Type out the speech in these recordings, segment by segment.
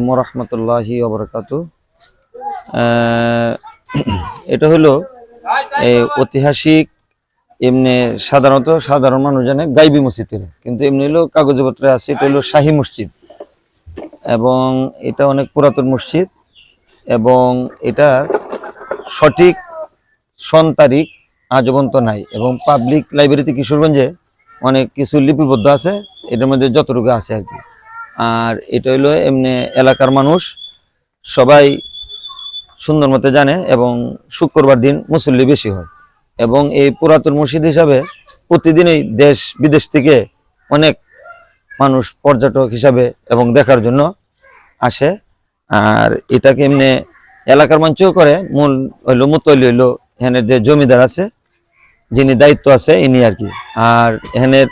আলাইকুম রহমতুল্লাহি ওবরাকাতু এটা হলো ঐতিহাসিক এমনি সাধারণত সাধারণ মানুষ জানে গাইবি মসজিদের, কিন্তু এমনি হলো কাগজপত্রে আছে, এটা হলো শাহী মসজিদ। এবং এটা অনেক পুরাতন মসজিদ এবং এটা সঠিক সন তারিখ আজ পর্যন্ত নাই এবং পাবলিক লাইব্রেরিতে কিশোরগঞ্জে অনেক কিছু লিপিবদ্ধ আছে, এটার মধ্যে যতটুকু আছে আর কি। আর এটা হলো এমনি এলাকার মানুষ। সবাই সুন্দর মতে জানে এবং শুক্রবার দিন মুসল্লি বেশি হয়। এবং এই পুরাতন মসজিদ হিসাবে প্রতিদিনই দেশ বিদেশ থেকে অনেক মানুষ পর্যটক হিসাবে এবং দেখার জন্য আসে। আর এটাকে এমনি এলাকার মঞ্চও করে। মূল হইল মুতলি হইল এখানের যে জমিদার আছে, যিনি দায়িত্ব আছে, ইনি আর কি। আর এখানের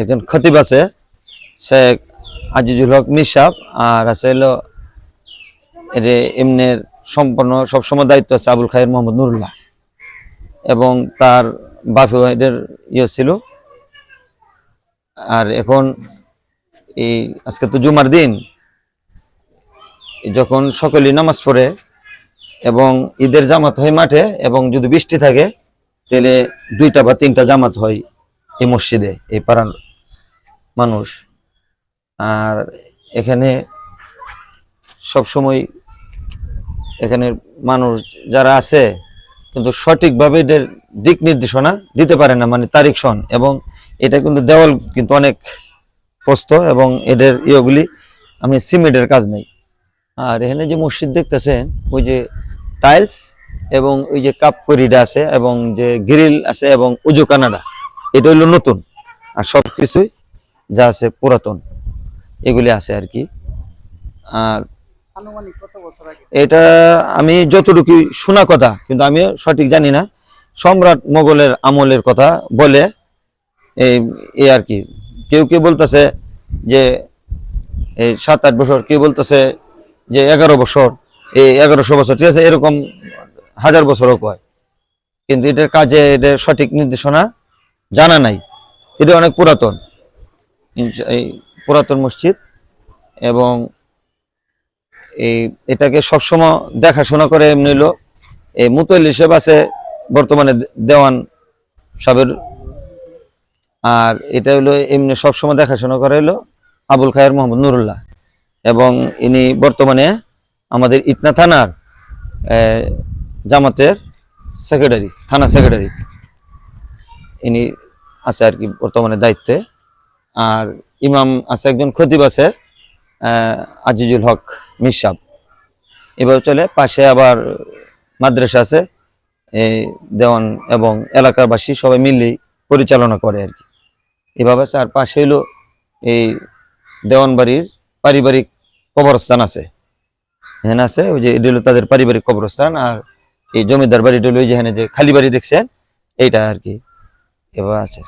একজন খতিব আছে শেখ আজিজুল হক মিসাব আর আছে হলো এমনের সম্পন্ন সবসময় দায়িত্ব আছে আবুল খায়ের মোহাম্মদ নুরুল্লাহ। এবং তার বাপে এদের ইয়ে ছিল। আর এখন এই আজকে তো জুমার দিন, যখন সকলেই নামাজ পড়ে এবং ঈদের জামাত হয় মাঠে এবং যদি বৃষ্টি থাকে, তাহলে দুইটা বা তিনটা জামাত হয় এই মসজিদে, এই পাড়ার মানুষ। আর এখানে সবসময় এখানে মানুষ যারা আছে, কিন্তু সঠিকভাবে এদের দিক নির্দেশনা দিতে পারে না মানে তারিখ সন। এবং এটা কিন্তু দেওয়াল কিন্তু অনেক প্রস্ত এবং এদের ইয়েগুলি, আমি সিমেন্টের কাজ নেই। আর এখানে যে মসজিদ দেখতেছেন, ওই যে টাইলস এবং ওই যে কাপ করিডা আছে এবং যে গ্রিল আছে এবং উজু কানাডা এটা হলো নতুন। আর সব কিছুই যা আছে পুরাতন। এগুলি আছে আর কি। আর এটা আমি যতটুকু শোনা কথা কিন্তু আমি সঠিক জানি না। সম্রাট মোগলের আমলের কথা বলে এই এই আর কি। কেউ কেউ বলতেছে যে এই সাত আট বছর কেউ বলতেছে যে এগারো বছর এই এগারোশো বছর ঠিক আছে এরকম হাজার বছরও কয়। কিন্তু এটার কাজে এটা সঠিক নির্দেশনা জানা নাই। এটা অনেক পুরাতন। এই পুরাতন মসজিদ এবং এই এটাকে সবসময় দেখাশোনা করে এমনি হলো। এই মুতল হিসেব আছে বর্তমানে দেওয়ান সাহেবের। আর এটা হলো এমনি সবসময় দেখাশোনা করে হলো আবুল খায়ের মোহাম্মদ নুরুল্লাহ। এবং ইনি বর্তমানে আমাদের ইতনা থানার জামাতের সেক্রেটারি থানা সেক্রেটারি ইনি আছে আর কি বর্তমানে দায়িত্বে। আর ইমাম আছে, একজন খতিব আছে আজিজুল হক মিসাব এভাবে চলে, পাশে আবার মাদ্রাসা আছে, এই দেওয়ান এবং এলাকাবাসী সবাই মিলেই পরিচালনা করে আর কি। এভাবে আছে, আর পাশে হলো এই দেওয়ানবাড়ির পারিবারিক কবরস্থান আছে। এখানে আছে, ওই যে এটা হলো তাদের পারিবারিক কবরস্থান, আর এই জমিদার বাড়িটা হলো ওই যেখানে যে খালি বাড়ি দেখছেন, এইটা আর কি। এবার আছে।